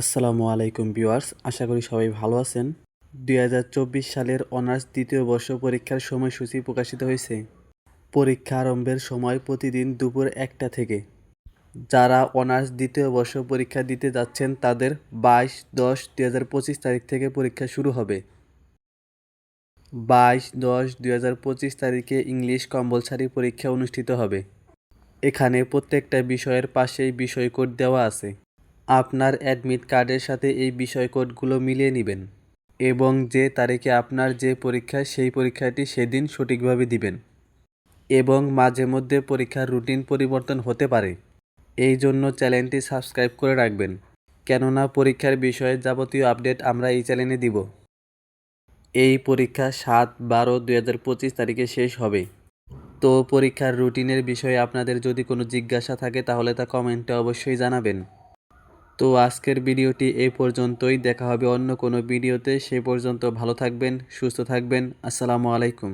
আসসালামু আলাইকুম ভিউয়ার্স, আশা করি সবাই ভালো আছেন। দুই হাজার চব্বিশ সালের অনার্স দ্বিতীয় বর্ষ পরীক্ষার সময়সূচি প্রকাশিত হয়েছে। পরীক্ষা আরম্ভের সময় প্রতিদিন দুপুর একটা থেকে। যারা অনার্স দ্বিতীয় বর্ষ পরীক্ষা দিতে যাচ্ছেন, তাদের বাইশ দশ দুই হাজার পঁচিশ তারিখ থেকে পরীক্ষা শুরু হবে। বাইশ দশ দুই হাজার পঁচিশ তারিখে ইংলিশ কম্পালসারি পরীক্ষা অনুষ্ঠিত হবে। এখানে প্রত্যেকটা বিষয়ের পাশেই বিষয় কোড দেওয়া আছে। আপনার অ্যাডমিট কার্ডের সাথে এই বিষয় কোডগুলো মিলিয়ে নেবেন এবং যে তারিখে আপনার যে পরীক্ষা, সেই পরীক্ষাটি সেদিন সঠিকভাবে দিবেন এবং মাঝে মধ্যে পরীক্ষার রুটিন পরিবর্তন হতে পারে। এই জন্য চ্যানেলটি সাবস্ক্রাইব করে রাখবেন। কেননা পরীক্ষার বিষয়ে যাবতীয় আপডেট আমরা এই চ্যানেলে দিব। এই পরীক্ষা সাত বারো দুই হাজার পঁচিশ তারিখে শেষ হবে। তো পরীক্ষার রুটিনের বিষয়ে আপনাদের যদি কোনো জিজ্ঞাসা থাকে তাহলে তা কমেন্টে অবশ্যই জানাবেন। তো আজকের ভিডিওটি এ পর্যন্তই। দেখা হবে অন্য কোনো ভিডিওতে। সে পর্যন্ত ভালো থাকবেন, সুস্থ থাকবেন। আসসালামু আলাইকুম।